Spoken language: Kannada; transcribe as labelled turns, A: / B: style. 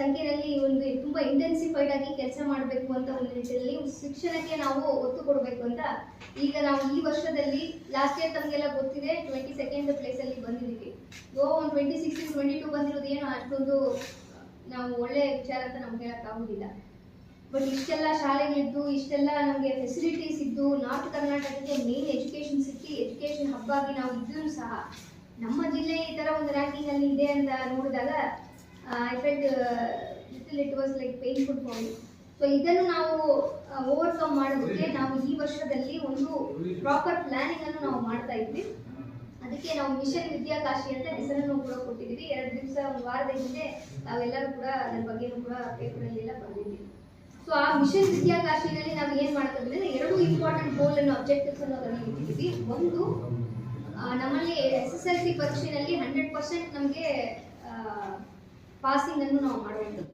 A: ಸಂಖ್ಯೆಯಲ್ಲಿ ಒಂದು ತುಂಬಾ ಇಂಟೆನ್ಸಿಫೈಡ್ ಆಗಿ ಕೆಲಸ ಮಾಡಬೇಕು ಅಂತ ಒಂದು ನಿಟ್ಟಿನಲ್ಲಿ ಶಿಕ್ಷಣಕ್ಕೆ ನಾವು ಒತ್ತು ಕೊಡಬೇಕು ಅಂತ ಈಗ ನಾವು ಈ ವರ್ಷದಲ್ಲಿ ಲಾಸ್ಟ್ ಇಯರ್ ತಮಗೆಲ್ಲ ಗೊತ್ತಿದೆ ಟ್ವೆಂಟಿ ಸೆಕೆಂಡ್ ಪ್ಲೇಸ್ ಅಲ್ಲಿ ಬಂದಿದ್ದೀವಿ. ಗೋ ಒಂದು ಟ್ವೆಂಟಿ ಸಿಕ್ಸ್ ಟ್ವೆಂಟಿ ಟೂ ಬಂದಿರೋದು ಏನು ಅಷ್ಟೊಂದು ನಾವು ಒಳ್ಳೆ ವಿಚಾರ ಅಂತ ನಮ್ಗೆ ಹೇಳಕ್ಕಾಗೋದಿಲ್ಲ ಬಟ್ ಇಷ್ಟೆಲ್ಲ ಶಾಲೆಗಳಿದ್ದು, ಇಷ್ಟೆಲ್ಲ ನಮಗೆ ಫೆಸಿಲಿಟೀಸ್ ಇದ್ದು, ನಾರ್ತ್ ಕರ್ನಾಟಕಕ್ಕೆ main education city education hub ಆಗಿ ನಾವು ಇದ್ರೂ ಸಹ ನಮ್ಮ ಜಿಲ್ಲೆ ಈ ಥರ ಒಂದು ರ್ಯಾಂಕಿಂಗ್ ಅಲ್ಲಿ ಇದೆ ಅಂತ ನೋಡಿದಾಗ I felt little it was like painful for so ಇದನ್ನು ನಾವು ಓವರ್ಕಮ್ ಮಾಡೋದಕ್ಕೆ ನಾವು ಈ ವರ್ಷದಲ್ಲಿ ಒಂದು ಪ್ರಾಪರ್ ಪ್ಲಾನಿಂಗ್ ಅನ್ನು ನಾವು ಮಾಡ್ತಾ ಇದ್ವಿ. ಅದಕ್ಕೆ ನಾವು ಮಿಷನ್ ವಿದ್ಯಾಕಾಶಿ ಅಂತ ಹೆಸರನ್ನು ಕೂಡ ಕೊಟ್ಟಿದ್ದೀವಿ. ಎರಡು ದಿವಸ, ಒಂದು ವಾರದ ಹಿಂದೆ ನಾವೆಲ್ಲರೂ ಕೂಡ ಅದರ ಬಗ್ಗೆನೂ ಕೂಡ ಪೇಪರಲ್ಲೆಲ್ಲ ಬಂದಿದ್ದೀವಿ. ಸೊ ಆ ಮಿಷನ್ ವಿದ್ಯಾಕಾಶಿನಲ್ಲಿ ನಾವು ಏನು ಮಾಡ್ತಾ ಇದ್ದೀವಿ ಎರಡು ಇಂಪಾರ್ಟೆಂಟ್ ಗೋಲ್ ಅನ್ನು ಅಬ್ಜೆಕ್ಟಿವ್ಸ್ ಅನ್ನು ಅದನ್ನು ಇಟ್ಟಿದ್ದೀವಿ. ಒಂದು ನಮ್ಮಲ್ಲಿ ಎಸ್ ಎಸ್ ಎಲ್ ಸಿ ಪರೀಕ್ಷೆಯಲ್ಲಿ ಹಂಡ್ರೆಡ್ ಪರ್ಸೆಂಟ್ ನಮಗೆ ಪಾಸಿಂಗ್ ಅನ್ನು ನಾವು ಮಾಡುವಂಥದ್ದು